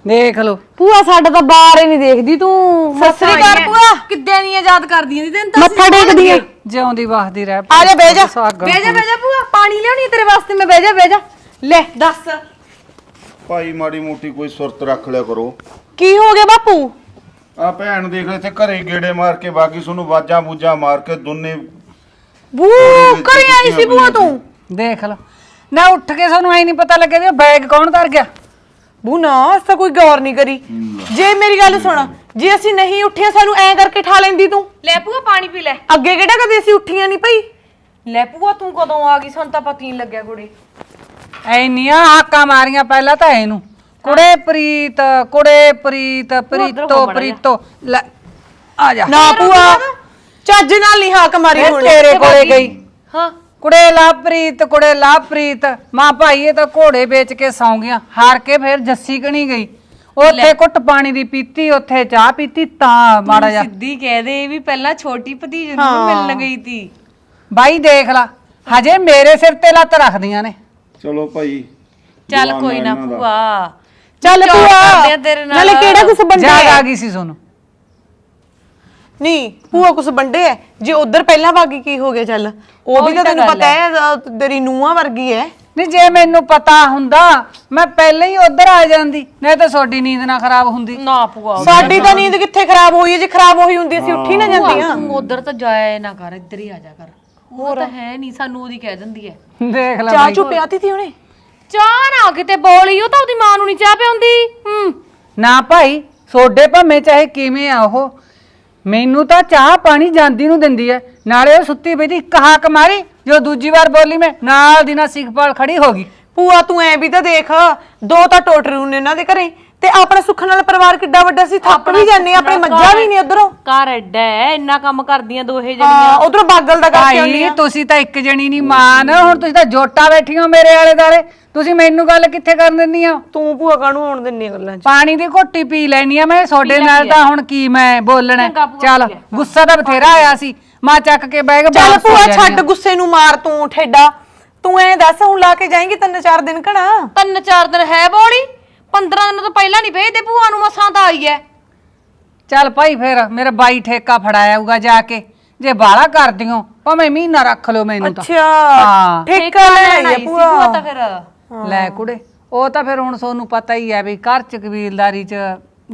ਦੇਖ ਲੋ ਭੂਆ ਸਾਡਾ ਤਾਂ ਬਾਹਰ ਹੀ ਨਹੀਂ ਦੇਖਦੀ ਤੂੰ। ਸਤਿ ਸ਼੍ਰੀ ਅਕਾਲ ਭੂਆ। ਕਿੱਦਾਂ ਦੀਆਂ ਯਾਦ ਕਰਦੀਆਂ ਦੀ ਤੈਨੂੰ ਮੱਥਾ ਟੇਕਦੀ ਹੈ ਜਿਉਂਦੀ ਵਸਦੀ ਰਹਿ। ਆ ਜਾ ਬਹਿ ਜਾ। ਬਹਿ ਜਾ ਬਹਿ ਜਾ ਭੂਆ। ਪਾਣੀ ਲਿਆਉਣੀ ਤੇਰੇ ਵਾਸਤੇ। ਮੈਂ ਬਹਿ ਜਾ ਬਹਿ ਜਾ। ਲੈ ਦੱਸ। ਭਾਈ ਮਾੜੀ ਮੋਟੀ ਕੋਈ ਸੁਰਤ ਰੱਖ ਲਿਆ ਕਰੋ। ਕੀ ਹੋ ਗਿਆ ਬਾਪੂ? ਆ ਭੈਣ ਦੇਖ ਇੱਥੇ ਘਰੇ ਗੇੜੇ ਮਾਰ ਕੇ ਬਾਕੀ ਤੁਹਾਨੂੰ ਵਾਜਾਂ ਬੂਜਾਂ ਮਾਰ ਕੇ ਦੋਨੇ ਬੂ ਕਰੀ ਆਈ ਸੀ ਭੂਆ ਤੂੰ? ਦੇਖ ਲੋ। ਨਾ ਉੱਠ ਕੇ ਸਾਨੂੰ ਐ ਨਹੀਂ ਪਤਾ ਲੱਗਿਆ ਵੀ ਉਹ ਬੈਗ ਕੌਣ ਧਰ ਗਿਆ। ਬੂ ਨਾ ਅਸ ਤਾਂ ਕੋਈ ਗੌਰ ਨਹੀਂ ਕਰੀ। ਜੇ ਮੇਰੀ ਗੱਲ ਸੁਣ ਜੇ ਅਸੀਂ ਨਹੀਂ ਉੱਠਿਆ ਸਾਨੂੰ ਐ ਕਰਕੇ ਠਾ ਲੈਂਦੀ ਤੂੰ। ਲੈ ਭੂਆ ਪਾਣੀ ਪੀ ਲੈ। ਅੱਗੇ ਕਿਹੜਾ ਕਦੇ ਅਸੀਂ ਉੱਠੀਆਂ ਨਹੀਂ ਪਈ ਲੈ ਭੂਆ ਤੂੰ ਕਦੋਂ ਆ ਗਈ? ਸਾਨੂੰ ਤਾਂ ਪਤਾ ਹੀ ਨਹੀਂ ਲੱਗਿਆ ਕੁੜੀ। ਐਨੀਆਂ ਹਾਕਾਂ ਮਾਰੀਆਂ ਪਹਿਲਾਂ ਤਾਂ ਇਹਨੂੰ। ਕੁੜੇ ਪ੍ਰੀਤ ਕੁੜੇ ਪ੍ਰੀਤ ਪ੍ਰੀਤੋ ਪ੍ਰੀਤੋ। ਲੈ ਆ ਜਾ। ਨਾ ਭੂਆ ਚੱਜ ਨਾਲ ਨਹੀਂ ਹਾਕ ਮਾਰੀ ਇਹ ਹੁਣ। ਤੇਰੇ ਕੋਲੇ ਗਈ। ਹਾਂ। ਕੁੜੇ ਲਾਪ੍ਰੀਤ ਕੁੜੇ ਲਾਪ੍ਰੀਤ ਮਾਂ ਭਾਈ ਇਹ ਤਾਂ ਘੋੜੇ ਵੇਚ ਕੇ ਸੌਂ ਗਿਆ ਹਾਰ ਕੇ ਫਿਰ ਜੱਸੀ ਕਣੀ ਗਈ। ਉੱਥੇ ਕੁੱਟ ਪਾਣੀ ਦੀ ਪੀਤੀ ਉੱਥੇ ਚਾਹ ਪੀਤੀ ਤਾਂ ਮਾੜਾ ਜਾ ਸਿੱਧੀ ਕਹਿ ਦੇ ਵੀ ਪਹਿਲਾਂ ਛੋਟੀ ਭਤੀਜ ਨੂੰ ਮਿਲਣ ਗਈ ਤੀ। ਬਾਈ ਦੇਖ ਲਾ ਹਜੇ ਮੇਰੇ ਸਿਰ ਤੇ ਲੱਤ ਰੱਖਦੀਆਂ ਨੇ। ਚਲੋ ਭਾਈ ਚੱਲ ਕੋਈ ਨਾ। ਭੂਆ। ਚੱਲ ਚੌੜ ਕਰਦੇ ਆ ਭੂਆ ਨਾਲ। ਨਾਲੇ ਕਿਹੜਾ ਕੁਛ ਬੰਦੇ ਜਾਗ ਆ ਗਈ ਸੀ ਤੁਹਾਨੂੰ ਨਹੀਂ ਭੂਆ ਕੁਛ ਬੰਦੇ ਹੈ ਜੇ ਉਧਰ ਪਹਿਲਾਂ ਵਾਗੀ ਕੀ ਹੋ ਗਿਆ ਚੱਲ? ਉਹ ਵੀ ਤਾਂ ਤੈਨੂੰ ਪਤਾ ਅਹ, ਤੇਰੀ ਨੂੰਹਾਂ ਵਰਗੀ ਹੈ ਨਹੀਂ ਜੇ ਮੈਨੂੰ ਪਤਾ ਹੁੰਦਾ ਮੈਂ ਪਹਿਲਾਂ ਹੀ ਉਧਰ ਆ ਜਾਂਦੀ। ਨਹੀਂ ਤਾਂ ਤੁਹਾਡੀ ਨੀਂਦ ਨਾ ਖਰਾਬ ਹੁੰਦੀ। ਨਾ ਭੂਆ ਸਾਡੀ ਤਾਂ ਨੀਂਦ ਕਿੱਥੇ ਖਰਾਬ ਹੋਈ ਹੈ? ਜੇ ਖਰਾਬ ਹੋਈ ਹੁੰਦੀ ਅਸੀਂ ਉੱਠੀ ਨਾ ਜਾਂਦੀਆਂ ਤੂੰ ਉਧਰ ਤਾਂ ਜਾਇਆ ਨਾ ਕਰ ਇੱਧਰ ਹੀ ਆ ਜਾ ਕਰ। ਹੋਰ ਤਾਂ ਹੈ ਨਹੀਂ ਸਾਨੂੰ ਉਹਦੀ ਕਹਿ ਦਿੰਦੀ ਹੈ। ਦੇਖ ਲੈ ਚਾਹ ਚੁ ਪਿਆਤੀ ਤੀ ਉਹਨੇ? ਚਾਹ ਨਾ ਕਿਤੇ ਬੋਲੀ ਉਹ ਤਾਂ ਉਹਦੀ ਮਾਂ ਨੂੰ ਨਹੀਂ ਚਾਹ ਪਿਆਉਂਦੀ। ਹੂੰ। ਨਾ ਭਾਈ ਸੋਡੇ ਭਾਵੇਂ ਚਾਹੇ ਕਿਵੇਂ ਆ ਉਹ ਮੈਨੂੰ ਤਾਂ ਚਾਹ ਪਾਣੀ ਜਾਂਦੀ ਨੂੰ ਦਿੰਦੀ ਐ ਨਾਲੇ ਉਹ ਸੁੱਤੀ ਪਈ ਦੀ ਇੱਕ ਹਾਕ ਮਾਰੀ ਜੋ ਦੂਜੀ ਵਾਰ ਬੋਲੀ ਮੈਂ ਨਾਲ ਦੀ ਨਾਲ ਸਿੱਖਪਾਲ ਖੜੀ ਹੋ ਗਈ। ਭੂਆ ਤੂੰ ਐ ਵੀ ਤਾਂ ਦੇਖ ਦੋ ਤਾਂ ਟੋਟਰੂ ਨੇ ਇਹਨਾਂ ਦੇ ਘਰੇ। ਤੇ ਆਪਣਾ ਸੁੱਖ ਨਾਲ ਪਰਿਵਾਰ ਕਿੱਡਾ ਵੱਡਾ ਸੀ ਥੱਕ ਵੀ ਜਾਂਦੇ ਆ, ਆਪਣੇ ਮੱਝਾਂ ਵੀ ਨਹੀਂ ਉਧਰੋਂ। ਘਰ ਐਡਾ ਹੈ ਇੰਨਾ ਕੰਮ ਕਰਦੀਆਂ ਦੋਹੇ ਜਣੀਆਂ। ਹਾਂ ਉਧਰੋਂ ਬਾਗਲ ਦਾ ਕਰਕੇ ਆਉਂਦੀ ਭਾਈ ਤੁਸੀਂ ਤਾਂ ਇੱਕ ਜਣੀ ਨਹੀਂ ਮਾਨ। ਹੁਣ ਤੁਸੀਂ ਤਾਂ ਜੋਟਾ ਬੈਠੀ ਹੋ ਮੇਰੇ ਆਲੇ ਦਾਲੇ ਤੁਸੀਂ ਮੈਨੂੰ ਗੱਲ ਕਿੱਥੇ ਕਰਨ ਦਿੰਦੀ ਆ ਤੂੰ ਭੂਆ ਕਾਹਨੂੰ ਆਉਣ ਦਿੰਨੀ ਆ ਗੱਲਾਂ 'ਚ? ਪਾਣੀ ਦੀ ਘੋਟੀ ਪੀ ਲੈਣੀ ਆ ਮੈਂ ਤੁਹਾਡੇ ਨਾਲ ਤਾਂ ਹੁਣ ਕੀ ਮੈਂ ਬੋਲਣਾ ਚੱਲ ਗੁੱਸਾ ਤਾਂ ਬਥੇਰਾ ਆਇਆ ਸੀ। ਮਾਂ ਚੱਕ ਕੇ ਬੈਗ ਚੱਲ ਭੂਆ। ਛੱਡ ਗੁੱਸੇ ਨੂੰ ਮਾਰ ਤੂੰ ਠੇਡਾ। ਤੂੰ ਐ ਦੱਸ ਹੁਣ ਲਾ ਕੇ ਜਾਏਂਗੀ ਤਿੰਨ ਚਾਰ ਦਿਨ ਕਣਾ ਤਿੰਨ ਚਾਰ ਦਿਨ ਹੈ ਬੋਲੀ? 15 ਦਿਨ ਤੋਂ ਪਹਿਲਾਂ ਨਹੀਂ ਭੇਜਦੇ ਭੂਆ ਨੂੰ ਮਸਾਂ ਤਾਂ ਆਈ ਐ। ਚੱਲ ਭਾਈ ਫਿਰ ਮੇਰਾ ਬਾਈ ਠੇਕਾ ਫੜਾਇਆਊਗਾ ਜਾ ਕੇ। ਜੇ ਬਾਲਾ ਕਰਦਿਓ ਭਾਵੇਂ ਮਹੀਨਾ ਰੱਖ ਲਓ ਮੈਨੂੰ ਤਾਂ। ਅੱਛਾ ਹਾਂ। ਠੇਕਾ ਲੈ ਲੈਣ ਸੀ ਭੂਆ। ਭੂਆ ਤਾਂ ਫਿਰ। ਲੈ ਕੁੜੇ ਉਹ ਤਾਂ ਫਿਰ ਹੁਣ ਤੁਹਾਨੂੰ ਪਤਾ ਹੀ ਹੈ ਵੀ ਘਰ ਚ ਕਬੀਲਦਾਰੀ ਚ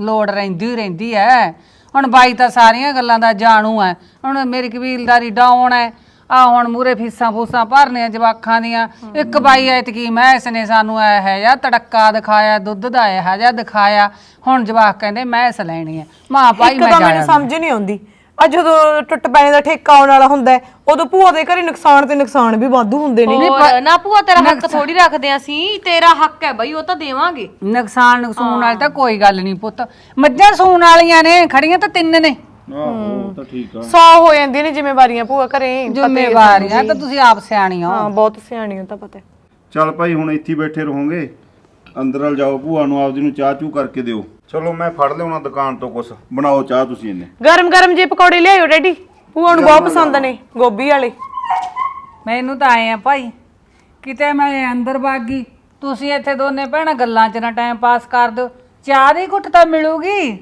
ਲੋੜ ਰਹਿੰਦੀ ਹੀ ਰਹਿੰਦੀ ਹੈ ਹੁਣ ਬਾਈ ਤਾਂ ਸਾਰੀਆਂ ਗੱਲਾਂ ਦਾ ਜਾਣੂ ਹੈ ਹੁਣ ਮੇਰੀ ਕਬੀਲਦਾਰੀ ਡਾਉਣ ਹੈ ਆ ਹੁਣ ਮੂਰੇ ਫੀਸਾਂ ਫੂਸਾਂ ਭਰਨੀਆਂ ਜਵਾਖਾਂ ਦੀਆਂ। ਇੱਕ ਬਾਈ ਐਤਕੀ ਮੈਸ ਨੇ ਸਾਨੂੰ ਐ ਹੈ ਜਾਂ ਤੜੱਕਾ ਦਿਖਾਇਆ ਦੁੱਧ ਦਾ ਇਹ ਜਿਹਾ ਦਿਖਾਇਆ। ਹੁਣ ਜਵਾਕ ਕਹਿੰਦੇ ਮੈਸ ਲੈਣੀ ਹੈ ਮਾਂ ਭਾਈ ਇੱਕ ਮੈਂ ਤਾਂ ਜਾਇਆ ਮੈਨੂੰ ਸਮਝ ਨਹੀਂ। ਆਉਂਦੀ। ਆ ਜਦੋਂ ਟੁੱਟ ਪੈਣੇ ਦਾ ਠੇਕਾ ਆਉਣ ਵਾਲਾ ਹੁੰਦਾ ਹੈ, ਉਦੋਂ ਭੂਆ ਦੇ ਘਰੇ ਨੁਕਸਾਨ ਤੇ ਨੁਕਸਾਨ ਵੀ ਵਾਧੂ ਹੁੰਦੇ ਨੇ। ਹੋਰ ਨਾ ਭੂਆ ਤੇਰਾ ਹੱਕ ਥੋੜੀ ਰੱਖਦੇ ਆਂ ਅਸੀਂ। ਤੇਰਾ ਹੱਕ ਹੈ ਬਈ ਉਹ ਤਾਂ ਦੇਵਾਂਗੇ। ਨੁਕਸਾਨ ਨੁਕਸੂਨ ਵਾਲੀ ਤਾਂ ਕੋਈ ਗੱਲ ਨਹੀਂ ਪੁੱਤ। ਮੱਝਾਂ ਸੂਣ ਵਾਲੀਆਂ ਨੇ ਖੜੀਆਂ ਤਾਂ ਤਿੰਨ ਨੇ। ਆਹੋ ਉਹ ਤਾਂ ਠੀਕ ਆ। ਸੌ ਹੋ ਜਾਂਦੀਆਂ ਨੇ ਜ਼ਿੰਮੇਵਾਰੀਆਂ ਭੂਆ ਘਰੇ ਜ਼ਿੰਮੇਵਾਰੀਆਂ ਤਾਂ ਤੁਸੀਂ ਆਪ ਸਿਆਣੀਆਂ ਹੋ। ਹਾਂ ਬਹੁਤ ਸਿਆਣੀਆਂ ਤਾਂ ਪਤਾ ਹੈ। ਚੱਲ ਭਾਈ ਹੁਣ ਇੱਥੇ ਹੀ ਬੈਠੇ ਰਹੋਗੇ। ਅੰਦਰ ਵੱਲ ਜਾਓ ਭੂਆ ਨੂੰ ਆਪਦੀ ਨੂੰ ਚਾਹ ਚੂ ਕਰਕੇ ਦਿਓ। ਚਲੋ ਮੈਂ ਫੜ ਲਿਆਉਣਾ ਦੁਕਾਨ ਤੋਂ ਕੁਛ। ਬਣਾਓ ਚਾਹ ਤੁਸੀਂ ਇਹਨੇ ਗਰਮ ਗਰਮ ਜੇ ਪਕੌੜੇ ਲਿਆਇਓ ਡੈਡੀ। ਭੂਆ ਨੂੰ ਬਹੁਤ ਪਸੰਦ ਨੇ ਗੋਭੀ ਵਾਲੇ। ਮੈਨੂੰ ਤਾਂ ਆਏ ਆ ਭਾਈ ਕਿਤੇ ਮੈਂ ਅੰਦਰ ਬਾਗੀ ਤੁਸੀਂ ਇੱਥੇ ਦੋਨੇ ਭੈਣਾਂ ਗੱਲਾਂ 'ਚ ਨਾ ਟਾਈਮ ਪਾਸ ਕਰ ਦਿਓ। ਚਾਹ ਦੀ ਘੁੱਟ ਤਾਂ ਮਿਲੂਗੀ।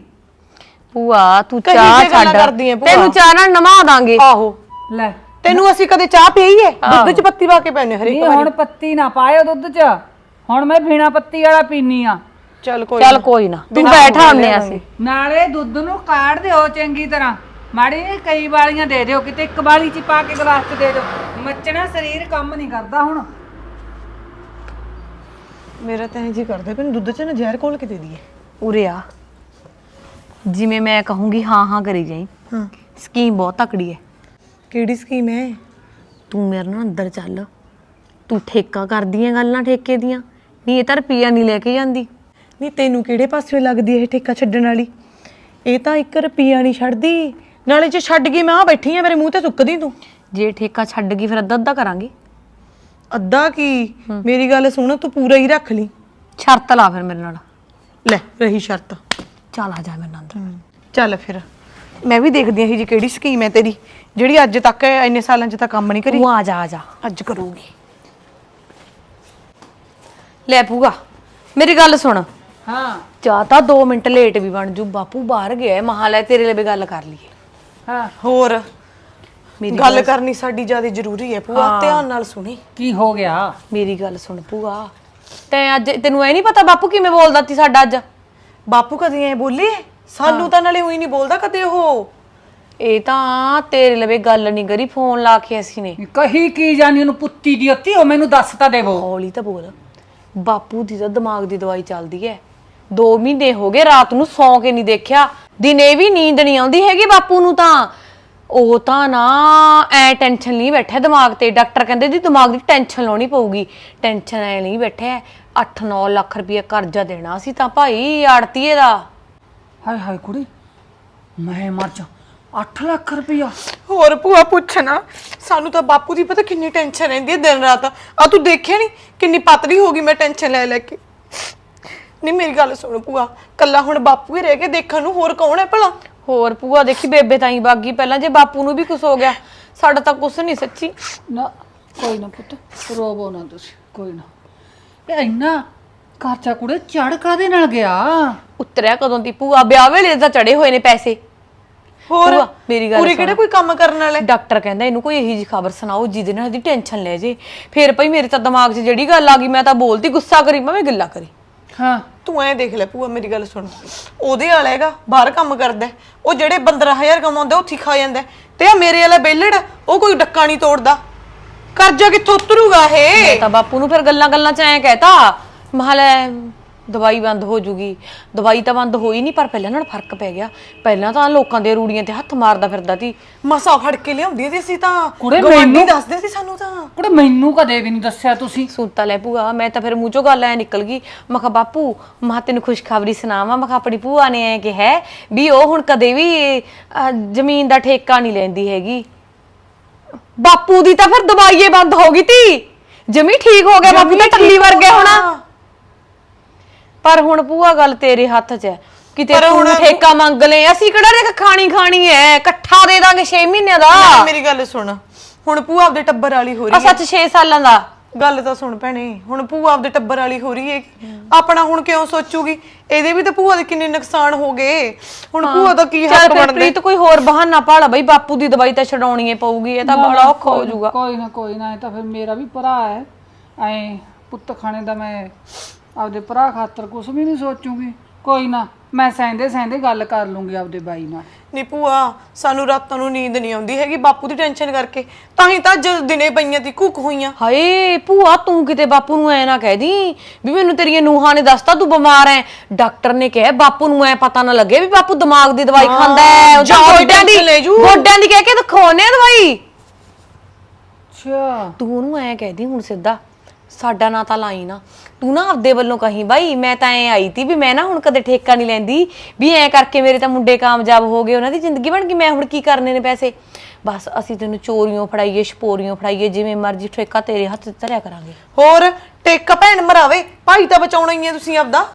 ਭੂਆ ਤੂੰ ਕਹੀ ਚਾਹ ਜੇ ਗੱਲਾਂ ਛੱਡ। ਕਰਦੀ ਆਂ ਭੂਆ। ਤੈਨੂੰ ਚਾਹ ਨਾਲ ਨਵਾ ਦਾਂਗੇ। ਆਹੋ। ਲੈ। ਤੈਨੂੰ ਅਸੀਂ ਕਦੇ ਚਾਹ ਪੀਈ ਹੈ ਦੁੱਧ 'ਚ ਪੱਤੀ ਪਾ ਕੇ ਪੈਣੇ ਹਰੇਕ ਨਹੀਂ ਹੁਣ ਪੱਤੀ ਨਾ ਪਾਇਓ ਦੁੱਧ 'ਚ। ਹੁਣ ਮੈਂ ਬਿਨਾ ਪੱਤੀ ਵਾਲਾ ਪੀਨੀ ਆ। ਚੱਲ ਕੋਈ ਚੱਲ ਕੋਈ ਨਾ। ਤੂੰ ਬੈਠ ਆਉਂਦੇ ਅਸੀਂ। ਨਾਲੇ ਦੁੱਧ ਨੂੰ ਕਾੜ ਦਿਓ ਚੰਗੀ ਤਰ੍ਹਾਂ। ਮਾੜੀ ਜਿਹੀ ਕਈ ਵਾਲੀਆਂ ਦੇ ਦਿਓ। ਕਿਤੇ ਇੱਕ ਵਾਲੀ ਚ ਹੀ ਪਾ ਕੇ ਗਲਾਸ 'ਚ ਦੇ ਦਿਓ। ਮੱਚਣਾ ਸਰੀਰ ਕੰਮ ਨਹੀਂ ਕਰਦਾ ਹੁਣ। ਮੇਰਾ ਤਾਂ ਇੰਜ ਹੀ ਕਰਦਾ। ਮੈਨੂੰ ਦੁੱਧ 'ਚ ਨਾ ਜ਼ਹਿਰ ਘੋਲ ਕੇ ਦੇ ਦਈਏ। ਉਰੇ ਆ। ਜਿਵੇਂ ਮੈਂ ਕਹੂੰਗੀ ਹਾਂ ਹਾਂ ਕਰੀ ਜਾਈ। ਹਾਂ। ਸਕੀਮ ਬਹੁਤ ਤਕੜੀ ਹੈ ਕਿਹੜੀ ਸਕੀਮ ਹੈ ਤੂੰ ਮੇਰੇ ਨਾਲ ਅੰਦਰ ਚੱਲ। ਤੂੰ ਠੇਕਾ ਕਰਦੀ ਆਂ ਗੱਲਾਂ ਠੇਕੇ ਦੀਆਂ। ਨਹੀਂ ਇਹ ਤਾਂ ਰੁਪਈਆ ਨਹੀਂ ਲੈ ਕੇ ਜਾਂਦੀ। ਨਹੀਂ ਤੈਨੂੰ ਕਿਹੜੇ ਪਾਸੇ ਲੱਗਦੀ ਇਹ ਠੇਕਾ ਛੱਡਣ ਵਾਲੀ? ਇਹ ਤਾਂ 1 ਰੁਪਿਆ ਨਹੀਂ ਛੱਡਦੀ। ਨਾਲੇ ਜੇ ਛੱਡ ਗਈ ਮੈਂ ਆ ਬੈਠੀ ਆ ਮੇਰੇ ਮੂੰਹ ਤੇ ਸੁੱਕਦੀ ਤੂੰ। ਜੇ ਠੇਕਾ ਛੱਡ ਗਈ ਫਿਰ ਅੱਧਾ ਅੱਧਾ ਕਰਾਂਗੇ। ਅੱਧਾ ਕੀ? ਮੇਰੀ ਗੱਲ ਸੁਣ ਤੂੰ ਪੂਰਾ ਹੀ ਰੱਖ ਲਈ। ਸ਼ਰਤ ਲਾ ਫਿਰ ਮੇਰੇ ਨਾਲ। ਲੈ ਰਹੀ ਸ਼ਰਤ। ਚੱਲ ਆ ਜਾ ਮੇਰੇ ਨਾਲ ਅੰਦਰ। ਚੱਲ ਫਿਰ। ਮੈਂ ਵੀ ਦੇਖਦੀ ਹਾਂ ਇਹ ਜੀ ਕਿਹੜੀ ਸਕੀਮ ਹੈ ਤੇਰੀ ਜਿਹੜੀ ਅੱਜ ਤੱਕ ਇੰਨੇ ਸਾਲਾਂ 'ਚ ਤਾਂ ਕੰਮ ਨਹੀਂ ਕਰੀ। ਤੂੰ ਆ ਜਾ ਆ ਜਾ। ਅੱਜ ਕਰੂਗੀ। ਲੈ ਪੂਗਾ ਮੇਰੀ ਗੱਲ ਸੁਣ। ਹਾਂ। ਚਾਹ ਤਾਂ 2 ਮਿੰਟ ਲੇਟ ਵੀ ਬਣ ਜੂ ਬਾਪੂ ਬਾਹਰ ਗਿਆ ਹੈ, ਮਹਾਂ ਲੈ ਤੇਰੇ ਲਈ ਵੀ ਗੱਲ ਕਰ ਲਈਏ। ਹਾਂ। ਹੋਰ ਗੱਲ ਕਰਨੀ ਸਾਡੀ ਜ਼ਿਆਦਾ ਜ਼ਰੂਰੀ ਹੈ ਭੂਆ ਧਿਆਨ ਨਾਲ ਸੁਣੀ। ਕੀ ਹੋ ਗਿਆ? ਮੇਰੀ ਗੱਲ ਸੁਣ ਪੂਗਾ ਤੈਂ ਅੱਜ ਤੈਨੂੰ ਐ ਨਹੀਂ ਪਤਾ ਬਾਪੂ ਕਿਵੇਂ ਬੋਲਦਾ ਤੀ ਸਾਡਾ ਅੱਜ? ਬਾਪੂ ਕਦੇ ਐ ਬੋਲੇ? ਸਾਨੂੰ ਤਾਂ ਨਾਲੇ ਉਹੀ ਨਹੀਂ ਬੋਲਦਾ ਕਦੇ ਉਹ। ਇਹ ਤਾਂ ਤੇਰੇ ਲਵੇ ਗੱਲ ਨਹੀਂ ਕਰੀ ਫੋਨ ਲਾ ਕੇ ਅਸੀਂ ਨੇ। ਕਹੀ ਕੀ ਜਾਨੀ ਉਹਨੂੰ ਪੁੱਤੀ ਦੀ ਉੱਤੀ ਉਹ ਮੈਨੂੰ ਦੱਸ ਤਾਂ ਦੇਵੋ। ਹੌਲੀ ਤਾਂ ਬੋਲ। ਬਾਪੂ ਦੀ ਤਾਂ ਦਿਮਾਗ ਦੀ ਦਵਾਈ ਚੱਲਦੀ ਐ। 2 ਮਹੀਨੇ ਹੋ ਗਏ ਰਾਤ ਨੂੰ ਸੌਂ ਕੇ ਨਹੀਂ ਦੇਖਿਆ। ਦਿਨੇ ਵੀ ਨੀਂਦ ਨਹੀਂ ਆਉਂਦੀ ਹੈਗੀ ਬਾਪੂ ਨੂੰ ਤਾਂ। ਉਹ ਤਾਂ ਨਾ ਐ ਟੈਨਸ਼ਨ ਨਹੀਂ ਬੈਠਾ ਦਿਮਾਗ ਤੇ। ਡਾਕਟਰ ਕਹਿੰਦੇ ਦੀ ਦਿਮਾਗ ਦੀ ਟੈਨਸ਼ਨ ਲਾਉਣੀ ਪਊਗੀ। ਟੈਨਸ਼ਨ ਐ ਨਹੀਂ ਬੈਠਾ। 8-9 ਲੱਖ ਰੁਪਏ ਕਰਜ਼ਾ ਦੇਣਾ ਸੀ ਤਾਂ ਭਾਈ ਆੜਤੀਏ ਦਾ। ਹਾਏ ਹਾਏ ਕੁੜੀ ਮੈਂ ਮਰ ਜਾ। 8 ਲੱਖ ਰੁਪਇਆ ਹੋਰ ਭੂਆ ਪੁੱਛਣਾ ਸਾਨੂੰ ਤਾਂ ਬਾਪੂ ਦੀ ਪਤਾ ਕਿੰਨੀ ਟੈਨਸ਼ਨ ਰਹਿੰਦੀ ਹੈ ਦਿਨ ਰਾਤ। ਆ ਤੂੰ ਦੇਖਿਆ ਨਹੀਂ ਕਿੰਨੀ ਪਤਲੀ ਹੋ ਗਈ ਮੈਂ ਟੈਨਸ਼ਨ ਲੈ ਲੈ ਕੇ। ਨਹੀਂ ਮੇਰੀ ਗੱਲ ਸੁਣ ਭੂਆ ਕੱਲਾ ਹੁਣ ਬਾਪੂ ਹੀ ਰਹਿ ਕੇ ਦੇਖਣ ਨੂੰ ਹੋਰ ਕੌਣ ਹੈ ਭਲਾ? ਹੋਰ ਭੂਆ ਦੇਖੀ ਬੇਬੇ ਤਾਂ ਹੀ ਬਾਗੀ ਪਹਿਲਾਂ ਜੇ ਬਾਪੂ ਨੂੰ ਵੀ ਕੁਝ ਹੋ ਗਿਆ ਸਾਡਾ ਤਾਂ ਕੁਝ ਨਹੀਂ ਸੱਚੀ। ਨਾ ਕੋਈ ਨਾ ਪੁੱਤ ਰੋਵੋ ਨਾ ਤੁਸੀਂ ਕੋਈ ਨਾ। ਇਹ ਇੰਨਾ ਖਰਚਾ ਕੁੜੇ ਚੜ ਕਾਦੇ ਨਾਲ ਗਿਆ? ਉਤਰਿਆ ਕਦੋਂ ਦੀ ਭੂਆ ਵਿਆਹ ਵੇਲੇ ਤਾਂ ਚੜੇ ਹੋਏ ਨੇ ਪੈਸੇ। ਹੋਰ? ਭੂਆ, ਮੇਰੀ ਗੱਲ ਪੂਰੀ ਸੁਣ। ਕਿਹੜੇ ਕੋਈ ਕੰਮ ਕਰਨ ਵਾਲੇ? ਡਾਕਟਰ ਕਹਿੰਦਾ ਇਹਨੂੰ ਕੋਈ ਇਹੀ ਜੀ ਖਬਰ ਸੁਣਾਓ ਜਿਹਦੇ ਨਾਲ ਇਹਦੀ ਟੈਨਸ਼ਨ ਲੈ ਜੇ। ਫਿਰ ਭਈ ਮੇਰੇ ਤਾਂ ਦਿਮਾਗ 'ਚ ਜਿਹੜੀ ਗੱਲ ਆ ਗਈ ਮੈਂ ਤਾਂ ਬੋਲਤੀ ਗੁੱਸਾ ਕਰੀ ਮੈਂ ਗੱਲਾਂ ਕਰੀ। ਹਾਂ। ਤੂੰ ਐ ਦੇਖ ਲੈ ਭੂਆ ਮੇਰੀ ਗੱਲ ਸੁਣ। ਉਹਦੇ ਵਾਲਾ ਹੈਗਾ ਬਾਹਰ ਕੰਮ ਕਰਦਾ ਹੈ। ਉਹ ਜਿਹੜੇ 15000 ਕਮਾਉਂਦਾ ਉੱਥੇ ਹੀ ਖਾ ਜਾਂਦਾ ਹੈ। ਤੇ ਆ ਮੇਰੇ ਵਾਲਾ ਬੇਲੜ ਉਹ ਕੋਈ ਡੱਕਾ ਨਹੀਂ ਤੋੜਦਾ। ਕਰਜ਼ਾ ਕਿੱਥੋਂ ਉਤਰੂਗਾ ਇਹ? ਤਾਂ ਬਾਪੂ ਨੂੰ ਫਿਰ ਗੱਲਾਂ ਗੱਲਾਂ 'ਚ ਐ ਕਹਿਤਾ ਮਹਲ ਦਵਾਈ ਬੰਦ ਹੋ ਜੂਗੀ। ਦਵਾਈ ਤਾਂ ਬੰਦ ਹੋਈ ਨਹੀਂ ਪਰ ਪਹਿਲਾਂ ਨਾਲ ਫ਼ਰਕ ਪੈ ਗਿਆ। ਪਹਿਲਾਂ ਤਾਂ ਲੋਕਾਂ ਦੇ ਰੂੜੀਆਂ ਤੇ ਹੱਥ ਮਾਰਦਾ ਫਿਰਦਾ ਸੀ। ਮਸਾ ਫੜ ਕੇ ਲਿਆਉਂਦੀ ਸੀ ਅਸੀਂ ਤਾਂ। ਕੁੜੇ ਗਵਾਂਢੀ ਮੈਨੂੰ- ਦੱਸਦੇ ਸੀ ਸਾਨੂੰ ਤਾਂ। ਕੁੜੇ ਮੈਨੂੰ ਕਦੇ ਵੀ ਨਹੀਂ ਦੱਸਿਆ ਤੁਸੀਂ। ਸੁਣਤਾ ਲੈ ਭੂਆ ਮੈਂ ਤਾਂ ਫਿਰ ਮੂੰਹ ਚੋਂ ਗੱਲ ਐ ਨਿਕਲ ਗਈ। ਮੈਂ ਕਿਹਾ ਬਾਪੂ ਮਾਂ ਤੈਨੂੰ ਖੁਸ਼ਖਬਰੀ ਸੁਣਾਵਾਂ। ਮੈਂ ਕਿਹਾ ਆਪਣੀ ਭੂਆ ਨੇ ਐ ਕਿ ਹੈ ਵੀ ਉਹ ਹੁਣ ਕਦੇ ਵੀ ਅਹ, ਜ਼ਮੀਨ ਦਾ ਠੇਕਾ ਨਹੀਂ ਲੈਂਦੀ ਹੈਗੀ। ਬਾਪੂ ਦੀ ਤਾਂ ਫਿਰ ਦਵਾਈਏ ਬੰਦ ਹੋ ਗਈ ਤੀ। ਜਮੀ ਠੀਕ ਹੋ ਗਿਆ ਬਾਪੂ ਤਾਂ ਟੱਲੀ ਵਰਗੇ ਹੋਣਾ। ਪਰ ਹੁਣ ਭੂਆ ਗੱਲ ਤੇਰੇ ਹੱਥ 'ਚ ਹੈ। ਕਿਤੇ ਤੂੰ ਠੇਕਾ ਮੰਗ ਲੈ ਅਸੀਂ ਕਿਹੜਾ ਦੇਖ ਖਾਣੀ ਖਾਣੀ ਐ ਇਕੱਠਾ ਦੇ ਦਾਂਗੇ 6 ਮਹੀਨਿਆਂ ਦਾ। ਮੇਰੀ ਗੱਲ ਸੁਣ। ਹੁਣ ਭੂਆ ਆਪਦੇ ਟੱਬਰ ਵਾਲੀ ਹੋ ਆ ਰਹੀ ਹੈ। ਸੱਚ 6 ਸਾਲਾਂ ਦਾ। ਗੱਲ ਤਾਂ ਸੁਣ ਭੈਣੇ ਹੁਣ ਭੂਆ ਆਪਦੇ ਟੱਬਰ ਵਾਲੀ ਹੋ ਰਹੀ ਹੈ ਆਪਣਾ ਹੁਣ ਕਿਉਂ ਸੋਚੂਗੀ? ਇਹਦੇ ਵੀ ਤਾਂ ਭੂਆ ਦੇ ਕਿੰਨੇ ਨੁਕਸਾਨ ਹੋ ਗਏ। ਹੁਣ ਭੂਆ ਦਾ ਕੀ ਚੱਲ ਹੱਕ ਫਿਰ ਬਣਦਾ? ਪ੍ਰੀਤ ਕੋਈ ਹੋਰ ਬਹਾਨਾ ਭਾਲਾ ਬਈ ਬਾਪੂ ਦੀ ਦਵਾਈ ਤਾਂ ਛਡਾਉਣੀ ਏ ਪਊਗੀ ਇਹ ਤਾਂ ਬੜਾ ਔਖਾ ਹੋ ਜਾਊਗਾ। ਕੋਈ ਨਾ ਕੋਈ ਨਾ ਇਹ ਤਾਂ ਫਿਰ ਮੇਰਾ ਵੀ ਭਰਾ ਹੈ। ਐ ਪੁੱਤ ਖਾਣੇ ਦਾ ਮੈਂ ਆਪਦੇ ਭਰਾ ਖਾਤਰ ਕੁਝ ਵੀ ਨਹੀਂ ਸੋਚੂਗੀ। ਕੋਈ ਨਾ ਮੈਂ ਸਹਿੰਦੇ ਸਹਿੰਦੇ ਗੱਲ ਕਰ ਲੂੰਗੀ ਆਪਦੇ ਬਾਈ ਨਾਲ। ਨੀ ਭੂਆ ਸਾਨੂੰ ਰਾਤਾਂ ਨੂੰ ਨੀਂਦ ਨਹੀਂ ਆਉਂਦੀ ਹੈਗੀ ਬਾਪੂ ਦੀ ਟੈਨਸ਼ਨ ਕਰਕੇ। ਤਾਂ ਹੀ ਤਾਂ ਜਦ ਦਿਨੇ ਪਈਆਂ ਤੀ ਕੁੱਕ ਹੋਈਆਂ। ਹਾਏ ਭੂਆ ਤੂੰ ਕਿਤੇ ਬਾਪੂ ਨੂੰ ਐ ਨਾ ਕਹਿ ਦੀ ਵੀ ਮੈਨੂੰ ਤੇਰੀਆਂ ਨੂਹਾਂ ਨੇ ਦੱਸਤਾ ਤੂੰ ਬਿਮਾਰ ਐ। ਡਾਕਟਰ ਨੇ ਕਿਹਾ ਬਾਪੂ ਨੂੰ ਐ ਪਤਾ ਨਾ ਲੱਗੇ ਵੀ ਬਾਪੂ ਦਿਮਾਗ ਦੀ ਦਵਾਈ ਖਾਂਦਾ ਐ। ਉਹ ਤਾਂ ਜਾਂ ਕੋਈ ਗੋਡਿਆਂ ਦੀ tension ਲੈ ਜੂ। ਗੋਡਿਆਂ ਦੀ ਕਹਿ ਕੇ ਦਿਖਾਉਨੇ ਆ ਦਵਾਈ। ਅੱਛਾ। ਤੂੰ ਉਹਨੂੰ ਐ ਕਹਿਦੀ ਹੁਣ ਸਿੱਧਾ। ਸਾਡਾ ਨਾਂ ਤਾਂ ਲਾਈ ਨਾ। ਤੂੰ ਨਾ ਆਪਦੇ ਵੱਲੋਂ ਕਹੀਂ, ਬਾਈ, ਮੈਂ ਤਾਂ ਐ ਆਈ ਤੀ ਵੀ ਮੈਂ ਨਾ ਹੁਣ ਕਦੇ ਠੇਕਾ ਨਹੀਂ ਲੈਂਦੀ। ਵੀ ਐ ਕਰਕੇ ਮੇਰੇ ਤਾਂ ਮੁੰਡੇ ਕਾਮਯਾਬ ਹੋ ਗਏ, ਉਹਨਾਂ ਦੀ ਜ਼ਿੰਦਗੀ ਬਣ ਗਈ, ਮੈਂ ਹੁਣ ਕੀ ਕਰਨੇ ਨੇ ਪੈਸੇ? ਬਸ ਅਸੀਂ ਤੈਨੂੰ ਚੋਰੀਆਂ ਫੜਾਈਏ, ਛਪੋਰੀਆਂ ਫੜਾਈਏ, ਜਿਵੇਂ ਮਰਜ਼ੀ ਠੇਕਾ ਤੇਰੇ ਹੱਥ 'ਚ ਧਰਿਆ ਕਰਾਂਗੇ। ਹੋਰ ਟੇਕਾ ਭੈਣ ਮਰਾਵੇ, ਭਾਈ ਤਾਂ ਬਚਾਉਣਾ ਹੀ ਹੈ ਤੁਸੀਂ ਆਪਦਾ।